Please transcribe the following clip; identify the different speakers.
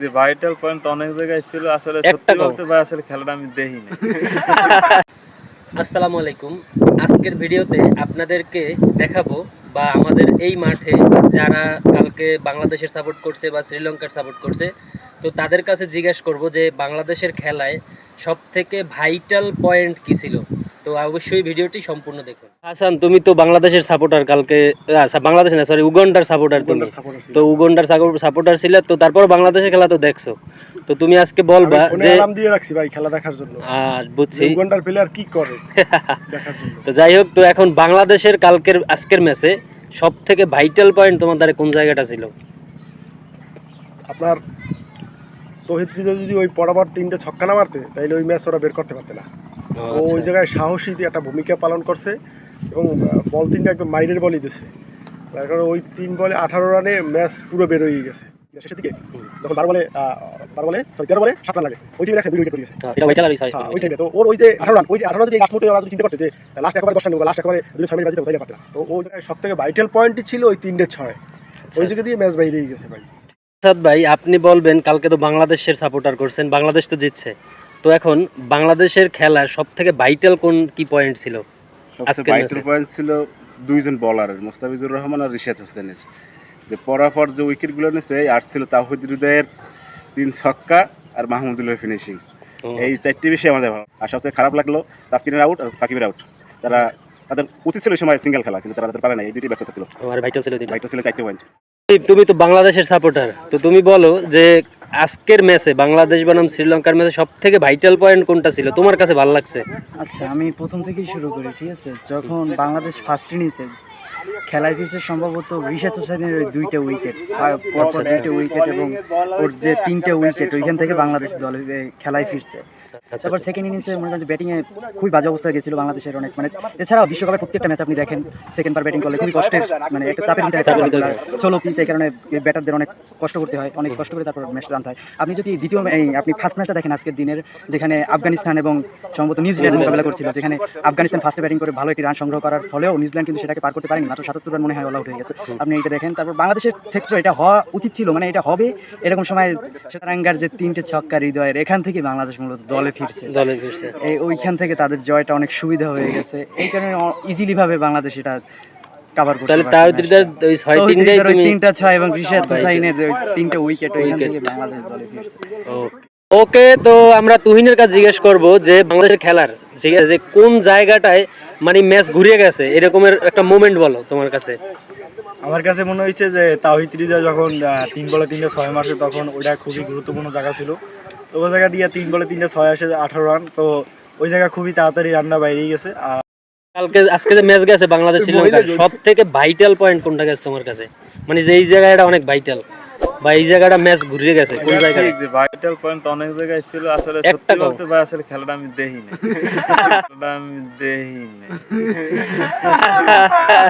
Speaker 1: যে vital point অনেক জায়গায় ছিল আসলে সত্যি বলতে ভাই আসলে খেলাটা আমি
Speaker 2: আসসালামু আলাইকুম। আজকের ভিডিওতে আপনাদেরকে দেখাবো বা আমাদের এই মাঠে যারা কালকে বাংলাদেশের সাপোর্ট করছে বা শ্রীলঙ্কার সাপোর্ট করছে তো তাদের কাছে জিজ্ঞেস করব যে বাংলাদেশের খেলায় সব থেকে ভাইটাল পয়েন্ট কি ছিল? তো অবশ্যই ভিডিওটি সম্পূর্ণ দেখুন। হাসান তুমি তো বাংলাদেশের সাপোর্টার কালকে আচ্ছা বাংলাদেশ না সরি উগান্ডার সাপোর্টার তুমি। তো উগান্ডার সাপোর্টার ছিল তো তারপর বাংলাদেশের খেলা তো দেখছ। তো তুমি আজকে বলবা যে
Speaker 3: অ্যালার্ম দিয়ে রাখছি ভাই খেলা দেখার জন্য।
Speaker 2: আর বুঝছি।
Speaker 3: ঘণ্টার প্লেয়ার কি করে দেখার জন্য।
Speaker 2: তো যাই হোক তো এখন বাংলাদেশের কালকের আজকের ম্যাচে সব থেকে ভাইটাল পয়েন্ট তোমার দ্বারা কোন জায়গাটা ছিল?
Speaker 3: আপনার তহিদ হৃদয় যদি ওই পরপর তিনটে ছক্কা না মারতে তাইলে ওই ম্যাচ ওরা বের করতে পারতে না। ও
Speaker 2: আচ্ছা।
Speaker 3: ওই জায়গায় সাহসী একটা ভূমিকা পালন করছে এবং বল তিনটা একদম মাইরের বলই দিছে। তার কারণে ওই তিন বলে আঠারো রানে ম্যাচ পুরো বের হয়ে গেছে। শেষের দিকে যখন বারো বলে বারো বলে সরি তেরো বলে সাত রান লাগে। ওই টিমে দেখছে দুই উইকেট করিয়েছে
Speaker 2: হ্যাঁ।
Speaker 3: হ্যাঁ ওই টাইমে তো ওর ওই যে আঠারো রান ওই যে আঠারো যদি লাস্ট মুহূর্তে ওরা চিন্তা করতে যে লাস্ট একবারে দশটা নেব লাস্ট একবারে দুই ছয় মিনিট বাজিতে তাইলে পারতে তো ওই জায়গায় সব থেকে ভাইটাল পয়েন্টই ছিল ওই তিনটে ছয়।
Speaker 2: আচ্ছা,
Speaker 3: ওই জায়গা দিয়ে ম্যাচ বাইরেই গেছে ভাই।
Speaker 2: ভাই আপনি বলবেন কালকে তো বাংলাদেশের সাপোর্টার করছেন বাংলাদেশ তো জিতছে। তো এখন বাংলাদেশের খেলার সব থেকে ভাইটাল কোন কি পয়েন্ট ছিল?
Speaker 4: সবচেয়ে ভাইটাল পয়েন্ট ছিল দুইজন বলারের মোস্তাফিজুর রহমান আর রিশাদ হোসেনের। যে পরাপর যে উইকেটগুলো নিয়েছে আর ছিল তাহিদ হৃদয়ের তিন ছক্কা আর মাহমুদুল্লাহ ফিনিশিং এই চারটি বিষয় আমাদের ভালো আর সবচেয়ে খারাপ লাগল তাসকিনের আউট আর সাকিবের আউট তারা তাদের উচিত ছিল সময় সিঙ্গেল খেলা কিন্তু তারা তাদের পারে না এই দুটি ব্যর্থতা ছিল।
Speaker 2: ভাইটাল ছিল দুইটা।
Speaker 4: ভাইটা ছিল চারটি পয়েন্ট
Speaker 2: তুমি তো বাংলাদেশের সাপোর্টার তো তুমি বলো যে আজকের ম্যাচে বাংলাদেশ বনাম শ্রীলঙ্কার ম্যাচে সব থেকে ভাইটাল পয়েন্ট কোনটা ছিল? তোমার কাছে ভালো লাগছে?
Speaker 5: আচ্ছা আমি প্রথম থেকেই শুরু করি, ঠিক আছে? যখন বাংলাদেশ ফার্স্ট ইনিংসে খেলায় ফিরছে সম্ভবত রিশাদ হোসেনের ওই দুইটা উইকেট পরপর
Speaker 2: আচ্ছা।
Speaker 5: দুইটা উইকেট এবং ওর যে তিনটে উইকেট ওইখান থেকে বাংলাদেশ দলে খেলায় ফিরছে।
Speaker 2: আচ্ছা,
Speaker 5: তারপর সেকেন্ড ইনিংসে মনে করেন ব্যাটিংয়ে খুবই বাজে অবস্থা গেছিল বাংলাদেশের অনেক মানে এছাড়াও বিশ্বকাপের প্রত্যেকটা ম্যাচ আপনি দেখেন সেকেন্ড বার ব্যাটিং করলে খুবই কষ্টের মানে একটা চাপের ভিতরে। ষোলো পিস এই কারণে ব্যাটারদের অনেক কষ্ট করতে হয় অনেক কষ্ট করে তারপর ম্যাচটা জানতে হয়। আপনি যদি দ্বিতীয় আপনি ফার্স্ট ম্যাচটা দেখেন আজকের দিনের যেখানে আফগানিস্তান এবং সম্ভবত নিউজিল্যান্ড মোকাবেলা করছিল যেখানে আফগানিস্তান ফার্স্টে ব্যাটিং করে ভালো একটি রান সংগ্রহ করার ফলেও নিউজিল্যান্ড কিন্তু সেটাকে পার করতে পারেনি। মাত্র সাতাত্তর রান মনে হয় অল আউট হয়ে গেছে। আপনি এটা দেখেন তারপর বাংলাদেশের ক্ষেত্রে এটা হওয়া উচিত ছিল মানে এটা হবে এরকম সময় সেতারাঙ্গার যে তিনটে ছক্কা হৃদয়ের এখান থেকে বাংলাদেশ মূলত দলে ফিরছে।
Speaker 2: দলে ফিরছে।
Speaker 5: এই ওইখান থেকে তাদের জয়টা অনেক সুবিধা হয়ে গেছে। এই কারণে ইজিলি ভাবে বাংলাদেশ এটা কাভার করতে
Speaker 2: তাহলে
Speaker 5: পারছে
Speaker 2: ওই ছয় তিনটাই তুমি
Speaker 5: তিনটা ছয় এবং রিশাদ. হুসাইনের তিনটা উইকেট ওইখান থেকে বাংলাদেশ দলে ফিরছে।
Speaker 2: ওকে তো আমরা তুহিনের কাছে জিজ্ঞেস করব যে বাংলাদেশের খেলার যে কোন জায়গাটায় মানে ম্যাচ ঘুরিয়ে গেছে এরকমের একটা মোমেন্ট বলো তোমার কাছে।
Speaker 3: আমার কাছে মনে হয়েছে যে তাহিদ হৃদয় যখন তিন বলে তিনটে ছয় মাসে তখন ওইটা খুবই গুরুত্বপূর্ণ জায়গা ছিল। তো ওই জায়গা দিয়ে তিন বলে তিনটে ছয় আসে আঠারো রান তো ওই জায়গা খুবই তাড়াতাড়ি রান্না বাইরেই গেছে। আর
Speaker 2: কালকে আজকে যে ম্যাচ গেছে বাংলাদেশ সব থেকে ভাইটাল পয়েন্ট কোনটা গেছে তোমার কাছে? মানে যে এই জায়গাটা অনেক ভাইটাল বা এই জায়গাটা ম্যাচ ঘুরে গেছে। কোন
Speaker 1: এটা
Speaker 2: জায়গায়
Speaker 1: ভাইটাল পয়েন্ট অনেক জায়গায় ছিল আসলে সত্যি বলতে ভাই আসলে খেলাটা আমি দেখিনি। খেলাটা আমি দেখি না